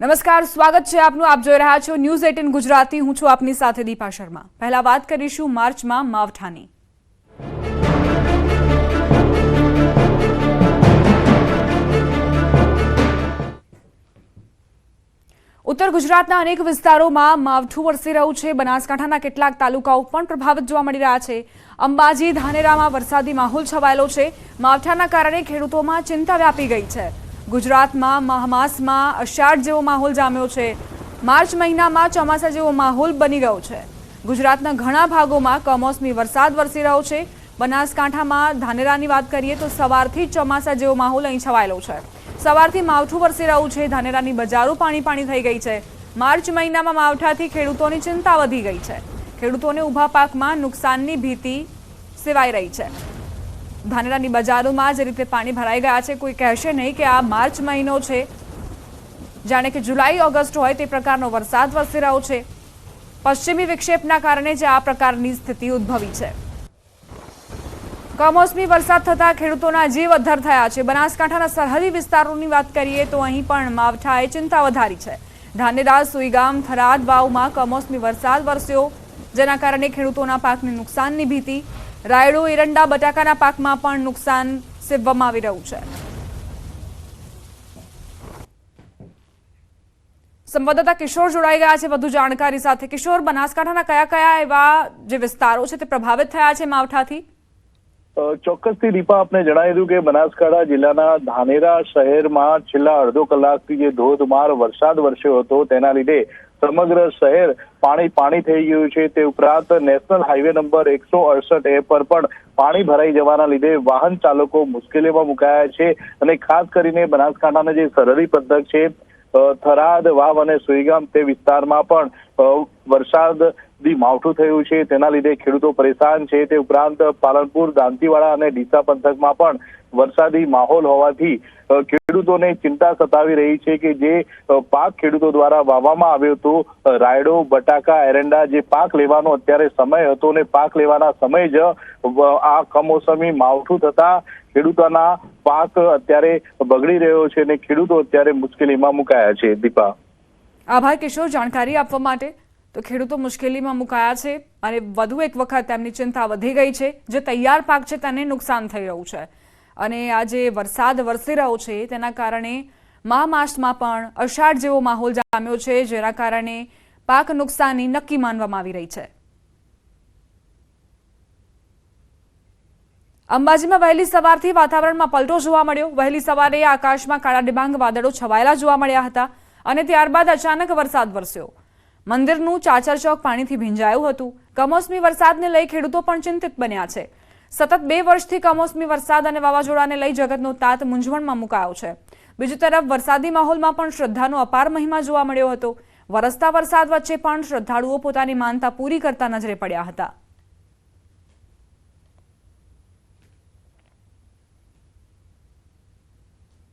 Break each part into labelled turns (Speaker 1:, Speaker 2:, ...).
Speaker 1: નમસ્કાર, સ્વાગત છે આપનું. આપ જોઈ રહ્યા છો ન્યૂઝ એટીન ગુજરાતી. હું છું આપની સાથે દીપા શર્મા. પહેલા વાત કરીશું માર્ચમાં માવઠાની. ઉત્તર ગુજરાતના અનેક વિસ્તારોમાં માવઠું વરસી રહ્યું છે. બનાસકાંઠાના કેટલાક તાલુકાઓ પણ પ્રભાવિત જોવા મળી રહ્યા છે. અંબાજી, ધાનેરામાં વરસાદી માહોલ છવાયેલો છે. માવઠાના કારણે ખેડૂતોમાં ચિંતા વ્યાપી ગઈ છે. ગુજરાતમાં મહામાસમાં અષાઢ જેવો માહોલ જામ્યો છે. માર્ચ મહિનામાં ચોમાસા જેવો માહોલ બની ગયો છે. ગુજરાતના ઘણા ભાગોમાં કમોસમી વરસાદ વરસી રહ્યો છે. બનાસકાંઠામાં ધાનેરાની વાત કરીએ તો સવારથી ચોમાસા જેવો માહોલ અહીં છવાયેલો છે. સવારથી માવઠું વરસી રહ્યું છે. ધાનેરાની બજારો પાણી પાણી થઈ ગઈ છે. માર્ચ મહિનામાં માવઠાથી ખેડૂતોની ચિંતા વધી ગઈ છે. ખેડૂતોને ઊભા પાકમાં નુકસાનની ભીતિ સેવાઈ રહી છે. ધાનેરાની બજારોમાં જે રીતે પાણી ભરાઈ ગયા છે, કોઈ કહેશે નહીં કે આ માર્ચ મહિનો છે. જાણે કે જુલાઈ, ઓગસ્ટ હોય તે પ્રકારનો વરસાદ વરસી રહ્યો છે. પશ્ચિમી વિક્ષેપના કારણે જે આ પ્રકારની સ્થિતિ ઉદ્ભવી છે. કમોસમી વરસાદ થતા ખેડૂતોના જીવ અધ્ધર થયા છે. બનાસકાંઠાના સરહદી વિસ્તારોની વાત કરીએ તો અહીં પણ માવઠાએ ચિંતા વધારી છે. ધાનેરા, સુઈગામ, થરાદ વાવમાં કમોસમી વરસાદ વરસ્યો, જેના કારણે ખેડૂતોના પાકને નુકસાનની ભીતિ રાયડો, એરંડા, બટાકાના પાકમાં પણ નુકસાન સેવવામાં આવી રહ્યું છે. સંવાદદાતા કિશોર જોડાઈ ગયા છે વધુ જાણકારી સાથે. કિશોર, બનાસકાંઠાના કયા કયા એવા જે વિસ્તારો છે તે પ્રભાવિત થયા છે માવઠાથી?
Speaker 2: ચોક્કસથી દીપા, આપને જણાવી દઉં કે બનાસકાંઠા જિલ્લાના ધાનેરા શહેરમાં છેલ્લા અડધો કલાકથી જે ધોધમાર વરસાદ વરસ્યો હતો, તેના લીધે સમગ્ર શહેર પાણી પાણી થઈ ગયું છે. તે ઉપરાંત નેશનલ હાઈવે નંબર એકસો અડસઠ એ પર પણ પાણી ભરાઈ જવાના લીધે વાહન ચાલકો મુશ્કેલીમાં મુકાયા છે અને ખાસ કરીને બનાસકાંઠાના જે સરહદી પંથક છે થરાદ વાવ અને સુઈગામ તે વિસ્તારમાં પણ અ, વરસાદથી માવઠું થયું છે. તેના લીધે ખેડૂતો પરેશાન છે. તે ઉપરાંત પાલનપુર, દાંતીવાડા અને ડીસા પંથકમાં પણ વરસાદી માહોલ હોવાથી ખેડૂતોને ચિંતા સતાવી રહી છે કે જે પાક ખેડૂતો દ્વારા વાવવામાં આવ્યો હતો રાયડો, બટાકા, એરંડા જે પાક લેવાનો અત્યારે સમય હતો ને પાક લેવાના સમય જ આ કમોસમી માવઠું થતા ખેડૂતોના પાક અત્યારે બગડી રહ્યો છે અને ખેડૂતો અત્યારે મુશ્કેલીમાં મુકાયા છે. દીપા.
Speaker 1: આભાર કિશોર, જાણકારી આપવા માટે. તો ખેડૂતો મુશ્કેલીમાં મુકાયા છે અને વધુ એક વખત તેમની ચિંતા વધી ગઈ છે. જે તૈયાર પાક છે તેને નુકસાન થઈ રહ્યું છે. અને આ જે વરસાદ વરસી રહ્યો છે તેના કારણે મહામાસમાં પણ અષાઢ જેવો માહોલ જામ્યો છે, જેના કારણે પાક નુકસાની નક્કી માનવામાં આવી રહી છે. અંબાજીમાં વહેલી સવારથી વાતાવરણમાં પલટો જોવા મળ્યો. વહેલી સવારે આકાશમાં કાળા ડિબાંગ વાદળો છવાયેલા જોવા મળ્યા હતા અને ત્યારબાદ અચાનક વરસાદ વરસ્યો. મંદિરનું ચાચર ચોક પાણીથી ભીંજાયું હતું. કમોસમી વરસાદને લઈ ખેડૂતો પણ ચિંતિત બન્યા છે. સતત બે વર્ષથી કમોસમી વરસાદ અને વાવાઝોડાને લઈ જગતનો તાત મૂંઝવણમાં મુકાયો છે. બીજી તરફ, વરસાદી માહોલમાં પણ શ્રદ્ધાનો અપાર મહિમા જોવા મળ્યો હતો. વરસતા વરસાદ વચ્ચે પણ શ્રદ્ધાળુઓ પોતાની માનતા પૂરી કરતા નજરે પડ્યા હતા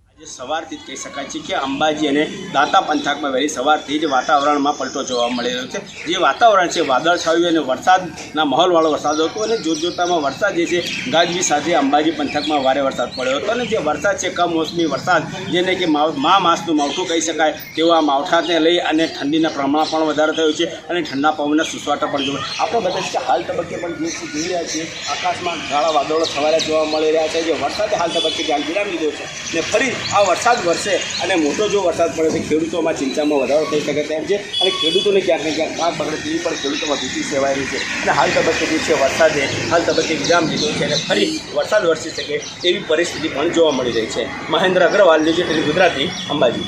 Speaker 3: આજે સવારથી જ કહી શકાય છે કે અંબાજી અને દાતા પંથકમાં વહેલી સવારથી જ વાતાવરણમાં પલટો જોવા મળી રહ્યો છે. જે વાતાવરણ છે વાદળ છાયું અને વરસાદના માહોલવાળો વરસાદ હતો અને જોતજોતામાં વરસાદ જે છે ગાજવી સાથે અંબાજી પંથકમાં ભારે વરસાદ પડ્યો હતો અને જે વરસાદ છે, કમોસમી વરસાદ જેને કે મા માસનું માવઠું કહી શકાય તેવા માવઠાને લઈ અને ઠંડીના પ્રમાણ પણ વધારે થયું છે અને ઠંડા પવનના સુસવાટા પણ જોવા આપણે બધા જ હાલ તબક્કે પણ જે જોઈ રહ્યા છીએ, આકાશમાં કાળા વાદળો સવારે જોવા મળી રહ્યા છે. જે વરસાદે હાલ તબક્કે ધ્યાન વિરામ લીધો છે ને ફરી આ વરસાદ વરસે અને મોટો જો વરસાદ પડે તો ખેડૂતોમાં ચિંતામાં વધારો થઈ શકે તેમ છે અને ખેડૂતોને ક્યાંક ને ક્યાંક પાક બગડે તેવી પણ ખેડૂતોમાં ભીતિ સેવાયેલી છે. અને હાલ તબક્કે જે છે, વરસાદે હાલ તબક્કે વિરામ લીધો છે અને ફરી વરસાદ વરસી શકે તેવી પરિસ્થિતિ પણ જોવા મળી રહી છે. મહેન્દ્ર અગ્રવાલ, ન્યૂઝ ગુજરાતી, અંબાજી.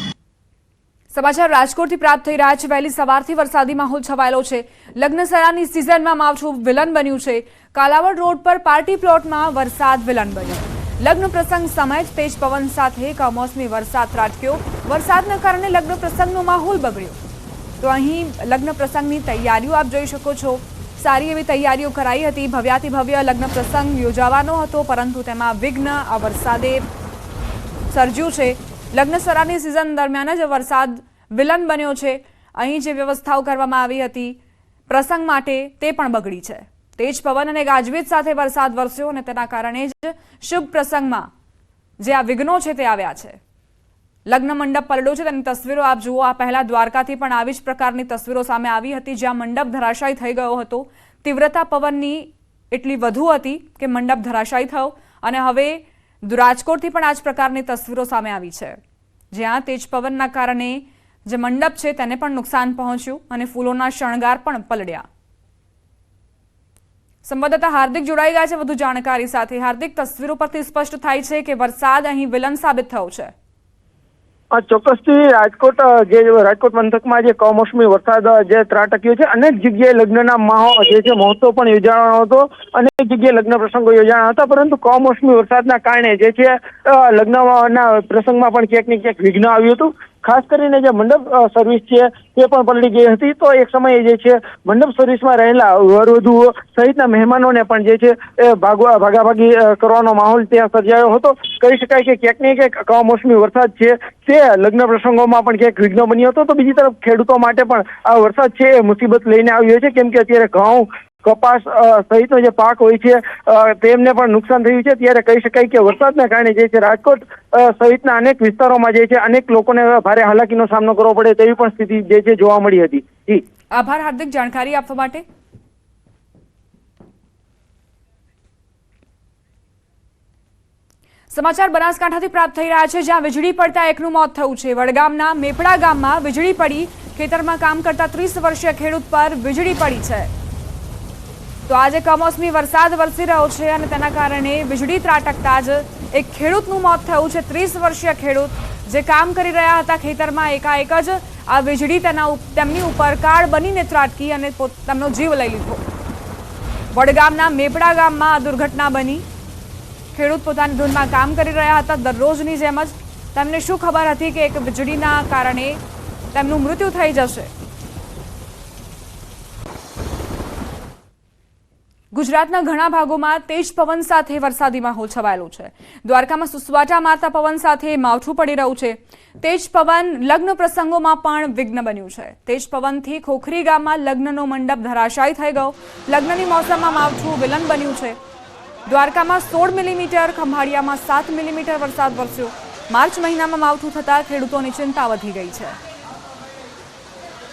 Speaker 1: સમાચાર રાજકોટથી પ્રાપ્ત થઈ રહ્યા છે. વહેલી સવારથી વરસાદી માહોલ છવાયેલો છે. લગ્નસરાની સિઝનમાં માવઠું વિલન બન્યું છે. કાલાવડ રોડ પર પાર્ટી પ્લોટમાં વરસાદ વિલન બન્યો. લગ્ન પ્રસંગ સમય જ તેજ પવન સાથે કમોસમી વરસાદ ત્રાટક્યો. વરસાદના કારણે લગ્ન પ્રસંગનો માહોલ બગડ્યો. તો અહીં લગ્ન પ્રસંગની તૈયારીઓ આપ જોઈ શકો છો. સારી એવી તૈયારીઓ કરાઈ હતી. ભવ્યાતિ ભવ્ય લગ્ન પ્રસંગ યોજાવાનો હતો, પરંતુ તેમાં વિઘ્ન, આ વરસાદે સર્જ્યું છે. લગ્નસરાની સિઝન દરમિયાન જ વરસાદ વિલન બન્યો છે. અહીં જે વ્યવસ્થાઓ કરવામાં આવી હતી, પ્રસંગ માટે તે પણ બગડી છે. તેજ પવન અને ગાજવીજ સાથે વરસાદ વરસ્યો અને તેના કારણે જ શુભ પ્રસંગમાં જે આ વિઘ્નો છે તે આવ્યા છે. લગ્ન મંડપ પલડ્યો છે, તેની તસવીરો આપ જુઓ. આ પહેલા દ્વારકાથી પણ આવી જ પ્રકારની તસવીરો સામે આવી હતી, જ્યાં મંડપ ધરાશાયી થઈ ગયો હતો. તીવ્રતા પવનની એટલી વધુ હતી કે મંડપ ધરાશાયી થયો અને હવે રાજકોટથી પણ આ જ પ્રકારની તસવીરો સામે આવી છે. જ્યાં તેજ પવનના કારણે જે મંડપ છે તેને પણ નુકસાન પહોંચ્યું અને ફૂલોના શણગાર પણ પલળ્યા. સંવાદદાતા હાર્દિક જોડાઈ ગયા છે. વધુ જાણકારી સાથે હાર્દિક, તસવીરો પરથી સ્પષ્ટ થાય છે કે વરસાદ અહીં વિલન સાબિત થયો છે.
Speaker 4: ચોક્કસથી રાજકોટ જે રાજકોટ પંથકમાં જે કમોસમી વરસાદ જે ત્રાટક્યો છે, અનેક જગ્યાએ લગ્નના માહોલ, જે છે, મહોત્સવ પણ યોજાવાનો હતો, અનેક જગ્યાએ લગ્ન પ્રસંગો યોજાણા હતા, પરંતુ કમોસમી વરસાદના કારણે જે છે લગ્નના પ્રસંગમાં પણ ક્યાંક ને ક્યાંક વિઘ્ન આવ્યું હતું. ખાસ કરીને જે મંડપ સર્વિસ છે તે પણ પલળી ગઈ હતી. તો એક સમયે જે છે, મંડપ સર્વિસમાં રહેલા વરવધુઓ સહિતના મહેમાનોને પણ જે છે, એ ભાગવા ભાગાભાગી કરવાનો માહોલ ત્યાં સર્જાયો હતો. કહી શકાય કે ક્યાંક ને ક્યાંક કમોસમી વરસાદ છે, તે લગ્ન પ્રસંગોમાં પણ ક્યાંક વિઘ્ન બન્યો હતો. તો બીજી તરફ ખેડૂતો માટે પણ આ વરસાદ છે, એ મુસીબત લઈને આવ્યો છે. કેમ કે અત્યારે ઘઉં કપાસ સહિતનો જે પાક હોય છે તેમને પણ નુકસાન થયું છે. ત્યારે કહી શકાય કે વરસાદના કારણે જે છે રાજકોટ સહિતના અનેક વિસ્તારોમાં જે છે અનેક લોકોને ભારે હાલાકીનો સામનો કરવો પડે તેવી પણ સ્થિતિ જે છે જોવા મળી હતી. જી.
Speaker 1: આભાર. હાર્દિક, જાણકારી આપવા માટે? સમાચાર બનાસકાંઠાથી પ્રાપ્ત થઈ રહ્યા છે, જ્યાં વીજળી પડતા એકનું મોત થયું છે. વડગામના મેપડા ગામમાં વીજળી પડી. ખેતરમાં કામ કરતા ત્રીસ વર્ષીય ખેડૂત પર વીજળી પડી છે. તો આજે કમોસમી વરસાદ વરસી રહ્યો છે અને તેના કારણે વીજળી ત્રાટકતા જ એક ખેડૂતનું મોત થયું છે. ત્રીસ વર્ષીય ખેડૂત જે કામ કરી રહ્યા હતા ખેતરમાં એકાએક જ આ વીજળી તેના તેમની ઉપર કાળ બનીને ત્રાટકી અને તેમનો જીવ લઈ લીધો. વડગામના મેપડા ગામમાં આ દુર્ઘટના બની. ખેડૂત પોતાની ધૂનમાં કામ કરી રહ્યા હતા. દરરોજની જેમ જ તેમને શું ખબર હતી કે એક વીજળીના કારણે તેમનું મૃત્યુ થઈ જશે? ગુજરાતના ઘણા ભાગોમાં તેજ પવન સાથે વરસાદી માહોલ છવાયેલો છે. દ્વારકામાં સુસવાટા મારતા પવન સાથે માવઠું પડી રહ્યું છે. તેજ પવન લગ્ન પ્રસંગોમાં પણ વિઘ્ન બન્યું છે. તેજ પવનથી ખોખરી ગામમાં લગ્નનો મંડપ ધરાશાયી થઈ ગયો. લગ્નની મોસમમાં માવઠું વિલન બન્યું છે. દ્વારકામાં સોળ મિલીમીટર, ખંભાળિયામાં સાત મિલીમીટર વરસાદ વરસ્યો. માર્ચ મહિનામાં માવઠું થતાં ખેડૂતોની ચિંતા વધી ગઈ છે.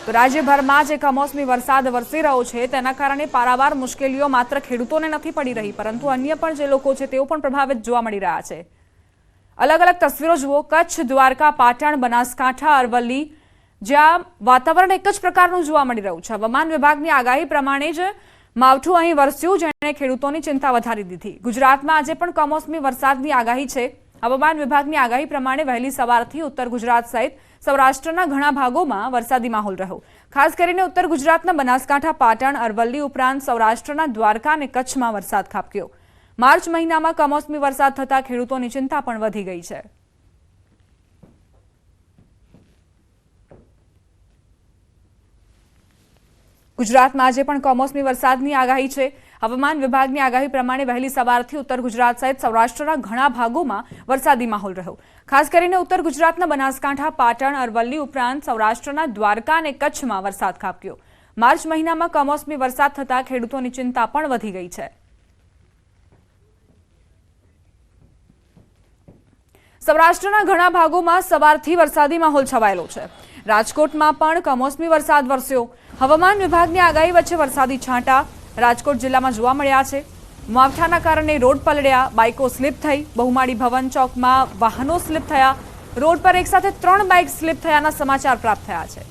Speaker 1: તો રાજ્યભરમાં જે કમોસમી વરસાદ વરસી રહ્યો છે. તેના કારણે પારાવાર મુશ્કેલીઓ માત્ર ખેડૂતોને નથી પડી રહી, પરંતુ અન્ય પણ જે લોકો છે તેઓ પણ પ્રભાવિત જોવા મળી રહ્યા છે. અલગ અલગ તસવીરો જુઓ. કચ્છ, દ્વારકા, પાટણ, બનાસકાંઠા, અરવલ્લી, જ્યાં વાતાવરણ એક જ પ્રકારનું જોવા મળી રહ્યું છે. હવામાન વિભાગની આગાહી પ્રમાણે જ માવઠું અહીં વરસ્યું, જેણે ખેડૂતોની ચિંતા વધારી દીધી. ગુજરાતમાં આજે પણ કમોસમી વરસાદની આગાહી છે. હવામાન વિભાગની આગાહી પ્રમાણે વહેલી સવારથી ઉત્તર ગુજરાત સહિત સૌરાષ્ટ્રના ઘણા ભાગોમાં વરસાદી માહોલ રહ્યો. ખાસ કરીને ઉત્તર ગુજરાતના બનાસકાંઠા, પાટણ, અરવલ્લી ઉપરાંત સૌરાષ્ટ્રના દ્વારકા અને કચ્છમાં વરસાદ ખાબક્યો. માર્ચ મહિનામાં કમોસમી વરસાદ થતાં ખેડૂતોની ચિંતા પણ વધી ગઈ છે. ગુજરાતમાં આજે પણ કમોસમી વરસાદની આગાહી છે. હવામાન વિભાગની આગાહી પ્રમાણે વહેલી સવારથી ઉત્તર ગુજરાત સહિત સૌરાષ્ટ્રના ઘણા ભાગોમાં વરસાદી માહોલ રહ્યો. ખાસ કરીને ઉત્તર ગુજરાતના બનાસકાંઠા, પાટણ, અરવલ્લી ઉપરાંત સૌરાષ્ટ્રના દ્વારકા અને કચ્છમાં વરસાદ ખાબક્યો. માર્ચ મહિનામાં કમોસમી વરસાદ થતાં ખેડૂતોની ચિંતા પણ વધી ગઈ છે. સૌરાષ્ટ્રના ઘણા ભાગોમાં સવારથી વરસાદી માહોલ છવાયેલો છે. રાજકોટમાં પણ કમોસમી વરસાદ વરસ્યો. હવામાન વિભાગની આગાહી વચ્ચે વરસાદી છાંટા રાજકોટ જિલ્લામાં જોવા મળ્યા છે. માવઠાના કારણે રોડ પલળ્યા, બાઇકો સ્લીપ થઈ, બહુમાળી ભવન ચોકમાં વાહનો સ્લીપ થયા, રોડ પર એકસાથે ત્રણ બાઇક સ્લીપ થયાના સમાચાર પ્રાપ્ત થયા છે.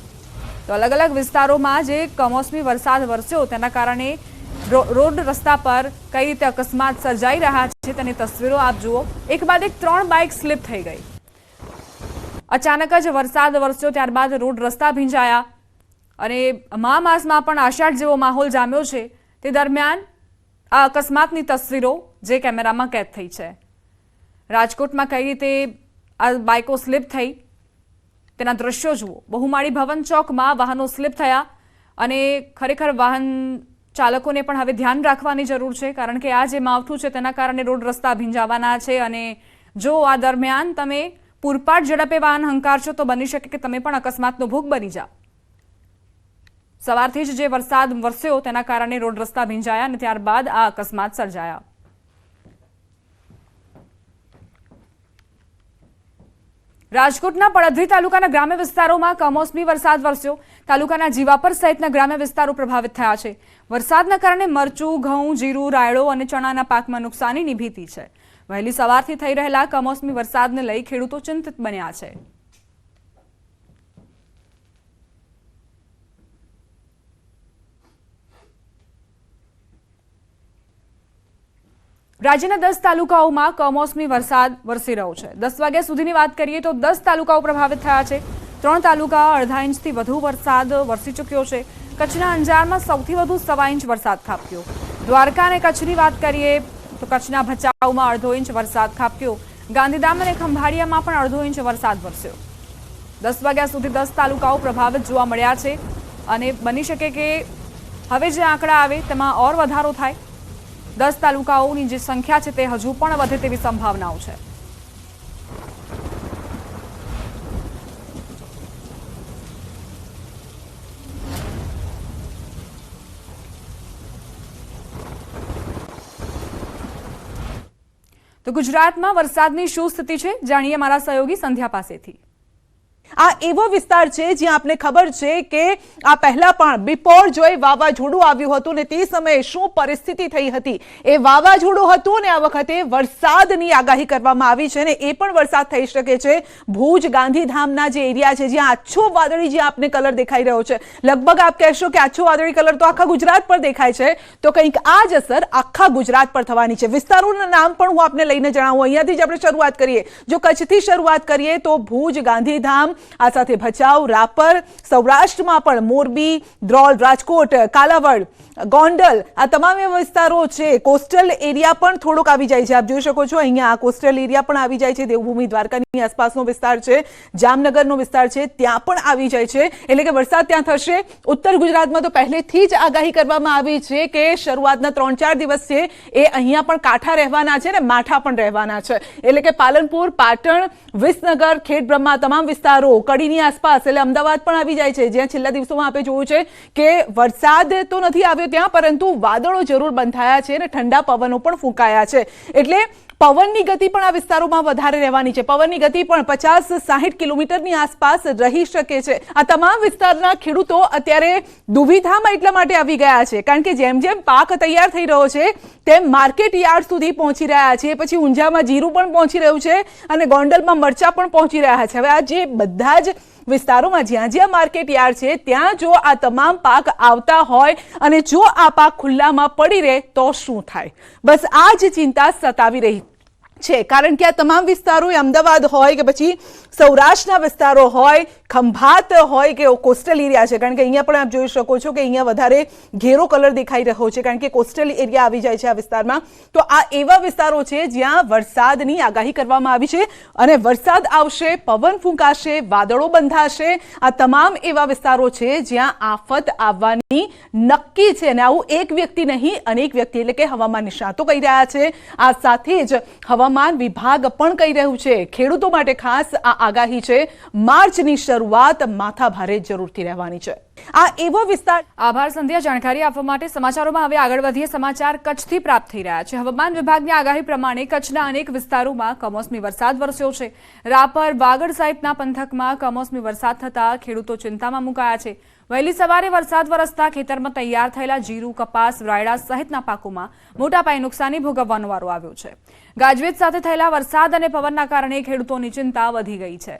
Speaker 1: તો અલગ અલગ વિસ્તારોમાં જે કમોસમી વરસાદ વરસ્યો તેના કારણે રોડ રસ્તા પર કઈ રીતે અકસ્માત સર્જાઈ રહ્યા છે તેની તસવીરો આપ જુઓ. એક બાદ એક ત્રણ બાઇક સ્લીપ થઈ ગઈ. અચાનક જ વરસાદ વરસ્યો, ત્યારબાદ રોડ રસ્તા ભીંજાયા અને મા માસમાં પણ આષાઢ જેવો માહોલ જામ્યો છે, તે દરમિયાન આ અકસ્માતની તસવીરો જે કેમેરામાં કેદ થઈ છે. રાજકોટમાં કઈ રીતે આ બાઇકો સ્લીપ થઈ, તેના દ્રશ્યો જુઓ. બહુમાળી ભવન ચોકમાં વાહનો સ્લીપ થયા અને ખરેખર વાહન ચાલકોને પણ હવે ધ્યાન રાખવાની જરૂર છે, કારણ કે આ જે માવઠું છે તેના કારણે રોડ રસ્તા ભીંજાવાના છે અને જો આ દરમિયાન તમે પૂરપાટ ઝડપે વાહન હંકારશો તો બની શકે કે તમે પણ અકસ્માતનો ભોગ બની જાઓ. સવારથી જ જે વરસાદ વરસ્યો તેના કારણે રોડ રસ્તા ભીંજાયા અને ત્યારબાદ આ અકસ્માત સર્જાયા. રાજકોટના પડધરી તાલુકાના ગ્રામ્ય વિસ્તારોમાં કમોસમી વરસાદ વરસ્યો. તાલુકાના જીવાપર સહિતના ગ્રામ્ય વિસ્તારો પ્રભાવિત થયા છે. વરસાદના કારણે મરચું, ઘઉં, જીરું, રાયડો અને ચણાના પાકમાં નુકસાનીની ભીતિ છે. વહેલી સવારથી થઈ રહેલા કમોસમી વરસાદને લઈ ખેડૂતો ચિંતિત બન્યા છે. રાજ્યના દસ તાલુકાઓમાં કમોસમી વરસાદ વરસી રહ્યો છે. દસ વાગ્યા સુધીની વાત કરીએ તો દસ તાલુકાઓ પ્રભાવિત થયા છે. ત્રણ તાલુકા અડધા ઇંચથી વધુ વરસાદ વરસી ચૂક્યો છે. કચ્છના અંજારમાં સૌથી વધુ સવા ઇંચ વરસાદ ખાબક્યો. દ્વારકા અને કચ્છની વાત કરીએ તો કચ્છના ભચાઉમાં અડધો ઇંચ વરસાદ ખાબક્યો. ગાંધીધામ અને ખંભાળિયામાં પણ અડધો ઇંચ વરસાદ વરસ્યો. દસ વાગ્યા સુધી દસ તાલુકાઓ પ્રભાવિત જોવા મળ્યા છે. અને બની શકે કે હવે જે આંકડા આવે તેમાં ઓર વધારો થાય. દસ તાલુકાઓની જે સંખ્યા છે તે હજુ પણ વધે તેવી સંભાવનાઓ છે. તો ગુજરાતમાં વરસાદની શું સ્થિતિ છે? જાણીએ મારા સહયોગી સંધ્યા પાસેથી.
Speaker 5: આ એવો વિસ્તાર છે જ્યાં આપને ખબર છે કે આ પહેલા પણ બિપોર જોઈ વાવાઝોડું આવ્યું હતું ને તે સમયે શું પરિસ્થિતિ થઈ હતી? એ વાવાઝોડું હતું ને આ વખતે વરસાદની આગાહી કરવામાં આવી છે ને એ પણ વરસાદ થઈ શકે છે. ભુજ, ગાંધીધામના જે એરિયા છે, જ્યાં આછો વાદળી જે આપને કલર દેખાઈ રહ્યો છે. લગભગ આપ કહેશો કે આછો વાદળી કલર તો આખા ગુજરાત પર દેખાય છે. તો કંઈક આ જ અસર આખા ગુજરાત પર થવાની છે. વિસ્તારોના નામ પણ હું આપને લઈને જણાવું. અહીંયાથી જ આપણે શરૂઆત કરીએ. જો કચ્છથી શરૂઆત કરીએ તો ભુજ, ગાંધીધામ આ સાથે ભચાઉ, રાપર, સૌરાષ્ટ્રમાં પણ મોરબી, દ્રોલ, રાજકોટ, કાલાવડ, ગોંડલ આ તમામ વિસ્તારો છે. કોસ્ટલ એરિયા પણ થોડોક આવી જાય છે. આપ જોઈ શકો છો, અહીંયા આ કોસ્ટલ એરિયા પણ આવી જાય છે. દેવભૂમિ દ્વારકાની આસપાસનો વિસ્તાર છે, જામનગરનો વિસ્તાર છે, ત્યાં પણ આવી જાય છે. એટલે કે વરસાદ ત્યાં થશે. ઉત્તર ગુજરાતમાં તો પહેલેથી જ આગાહી કરવામાં આવી છે કે શરૂઆતના ત્રણ ચાર દિવસ છે એ અહીંયા પણ કાંઠા રહેવાના છે ને માઠા પણ રહેવાના છે. એટલે કે પાલનપુર, પાટણ, વિસનગર, ખેડબ્રહ્મા તમામ વિસ્તારો કડીની આસપાસ, એટલે અમદાવાદ પણ આવી જાય છે. જ્યાં છેલ્લા દિવસોમાં આપણે જોયું છે કે વરસાદ તો નથી આવ્યો ત્યાં, પરંતુ વાદળો જરૂર બંધાયા છે અને ઠંડા પવનો પણ ફૂંકાયા છે. એટલે પવનની ગતિ પણ આ વિસ્તારોમાં વધારે રહેવાની છે. પવનની ગતિ પણ પચાસ સાહીઠ કિલોમીટરની આસપાસ રહી શકે છે. આ તમામ વિસ્તારના ખેડૂતો અત્યારે દુવિધામાં એટલા માટે આવી ગયા છે. કારણ કે જેમ જેમ પાક તૈયાર થઈ રહ્યો છે, તેમ માર્કેટ યાર્ડ સુધી પહોંચી રહ્યા છે. પછી ઊંઝામાં જીરું પણ પહોંચી રહ્યું છે અને ગોંડલમાં મરચા પણ પહોંચી રહ્યા છે. હવે આ જે બધા જ વિસ્તારોમાં જ્યાં જ્યાં માર્કેટ યાર્ડ છે, ત્યાં જો આ તમામ પાક આવતા હોય અને જો આ પાક ખુલ્લામાં પડી રહે, તો શું થાય? બસ આ જ ચિંતા સતાવી રહી છે. કારણ કે આ તમામ વિસ્તારો અમદાવાદ હોય કે પછી સૌરાષ્ટ્રના વિસ્તારો હોય ખંભાત હોય કે કોસ્ટલ એરિયા છે, કારણ કે અહીંયા પણ આપ જોઈ શકો છો કે અહીંયા વધારે ઘેરો કલર દેખાઈ રહ્યો છે, કારણ કે કોસ્ટલ એરિયા આવી જાય છે આ વિસ્તારમાં. તો આ એવા વિસ્તારો છે જ્યાં વરસાદની આગાહી કરવામાં આવી છે અને વરસાદ આવશે, પવન ફૂંકાશે, વાદળો બંધાશે. આ તમામ એવા વિસ્તારો છે જ્યાં આફત આવવાની નક્કી છે અને આવું એક વ્યક્તિ નહીં, અનેક વ્યક્તિ એટલે કે હવામાન નિષ્ણાતો કહી રહ્યા છે. આ સાથે જ હવામાન વિભાગ પણ કહી રહ્યું છે. ખેડૂતો માટે ખાસ આ આગાહી છે. માર્ચની શરૂઆત માથા ભારે જરૂરથી રહેવાની છે. આ એવો વિસ્તાર
Speaker 1: આભાર સંધ્યા, જાણકારી આપવા માટે સમાચારોમાં હવે આગળ વધીએ. સમાચાર કચ્છથી પ્રાપ્ત થઈ રહ્યા છે. હવામાન વિભાગની આગાહી પ્રમાણે કચ્છના અનેક વિસ્તારોમાં કમોસમી વરસાદ વરસ્યો છે. રાપર, વાગડ સહિતના પંથકમાં કમોસમી વરસાદ થતાં ખેડૂતો ચિંતામાં મુકાયા છે. વહેલી સવારે વરસાદ વરસતા ખેતરમાં તૈયાર થયેલા જીરું, કપાસ, રાયડા સહિતના પાકોમાં મોટા પાયે નુકસાની ભોગવવાનો વારો આવ્યો છે. ગાજવીજ સાથે થયેલા વરસાદ અને પવનના કારણે ખેડૂતોની ચિંતા વધી ગઈ છે.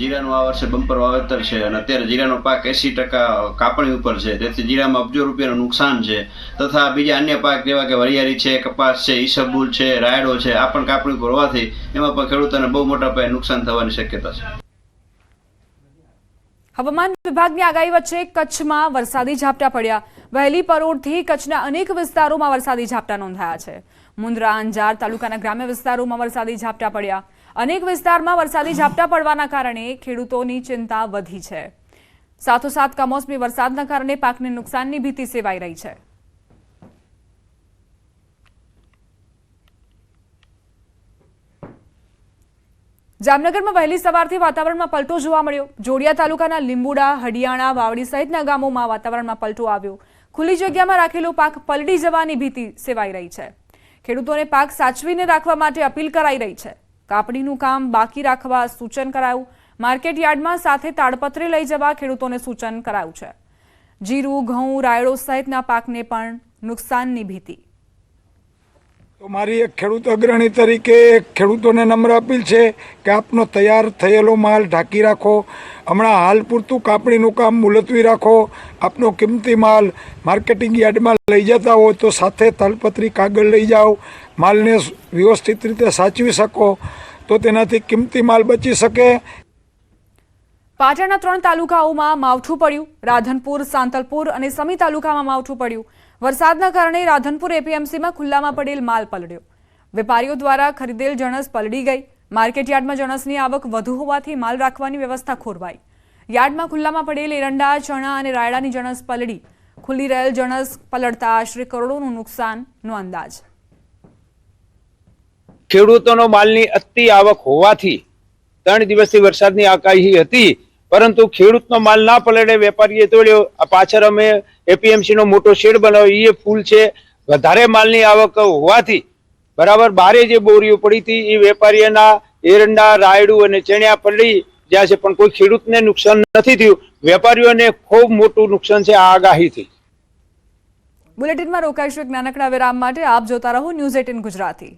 Speaker 6: જીરાનું આ બમ્પર વાવેતર છે અને અત્યારે જીરાનો પાક એસી ટકા કાપણી ઉપર છે. તેથી જીરામાં અબજો રૂપિયાનું નુકસાન છે. તથા બીજા અન્ય પાક જેવા કે વરિયાળી છે, કપાસ છે ઈસબુલ છે, રાયડો છે, આ પણ કાપણી ઉપર હોવાથી એમાં પણ ખેડૂતોને બહુ મોટા પાયે નુકસાન થવાની શક્યતા છે.
Speaker 1: હવામાન વિભાગની આગાહી વચ્ચે કચ્છમાં વરસાદી ઝાપટા પડ્યા. વહેલી પરોઢથી કચ્છના અનેક વિસ્તારોમાં વરસાદી ઝાપટા નોંધાયા છે. મુન્દ્રા અંજાર તાલુકાના ગ્રામ્ય વિસ્તારોમાં વરસાદી ઝાપટા પડ્યા. અનેક વિસ્તારમાં વરસાદી ઝાપટા પડવાના કારણે ખેડૂતોની ચિંતા વધી છે. સાથોસાથ કમોસમી વરસાદના કારણે પાકને નુકસાનની ભીતિ સેવાઈ રહી છે. જામનગરમાં વહેલી સવારથી વાતાવરણમાં પલટો જોવા મળ્યો. જોડિયા તાલુકાના લીંબુડા હડિયાણા વાવડી સહિતના ગામોમાં વાતાવરણમાં પલટો આવ્યો. ખુલ્લી જગ્યામાં રાખેલો પાક પલળી જવાની ભીતિ સેવાઈ રહી છે. ખેડૂતોને પાક સાચવીને રાખવા માટે અપીલ કરાઈ રહી છે. કાપણીનું કામ બાકી રાખવા સૂચન કરાયું. માર્કેટ યાર્ડમાં સાથે તાડપત્રે લઈ જવા ખેડૂતોને સૂચન કરાયું છે. જીરું, ઘઉં, રાયડો સહિતના પાકને પણ નુકસાનની ભીતિ.
Speaker 7: તો મારી એક ખેડૂત અગ્રણી તરીકે ખેડૂતોને નમ્ર અપીલ છે કે આપનો તૈયાર થયેલો માલ ઢાંકી રાખો. હમણાં હાલ પૂરતું કાપણીનું કામ મુલતવી રાખો. આપનો કિંમતી માલ માર્કેટિંગ યાર્ડમાં લઈ જતા હોય તો સાથે તાલપત્રી કાગળ લઈ જાઓ. માલને વ્યવસ્થિત રીતે સાચવી શકો તો તેનાથી કિંમતી માલ બચી શકે.
Speaker 1: પાટણના ત્રણ તાલુકાઓમાં માવઠું પડ્યું. રાધનપુર, સાંતલપુર અને સમી તાલુકામાં માવઠું પડ્યું. વરસાદના કારણે રાધનપુર એપીએમસીમાં ખુલ્લામાં પડેલ માલ પલળ્યો. વેપારીઓ દ્વારા ખરીદેલ જણસ પલળી ગઈ. માર્કેટ યાર્ડમાં જણસની આવક વધુ હોવાથી માલ રાખવાની વ્યવસ્થા ખોરવાઈ. યાર્ડમાં ખુલ્લામાં પડેલ એરંડા, ચણા અને રાયડાની જણસ પલળી. ખુલ્લી રહેલ જણસ પલળતા આશરે કરોડોનું નુકસાનનો અંદાજ.
Speaker 8: ખેડૂતોનો માલની અતિ આવક હોવાથી ત્રણ દિવસથી વરસાદની આગાહી હતી. પરંતુ ખેડૂતનો માલ ના પલળે વેપારીએ તોડ્યો. પાછળ અમે એપીએમસી નો મોટો શેડ બનાવ્યો. એ ફૂલ છે. વધારે માલની આવક હોવાથી બરાબર બારે જે બોરીઓ પડી હતી એ વેપારીઓના એરંડા, રાયડું અને ચણિયા પલળી જ્યાં છે. પણ કોઈ ખેડૂતને નુકસાન નથી થયું. વેપારીઓને ખૂબ મોટું નુકસાન છે. આ આગાહીથી
Speaker 1: બુલેટિનમાં રોકાઈશું એક નાનકડા વિરામ માટે. આપ જોતા રહો ન્યૂઝ એટીન ગુજરાતી.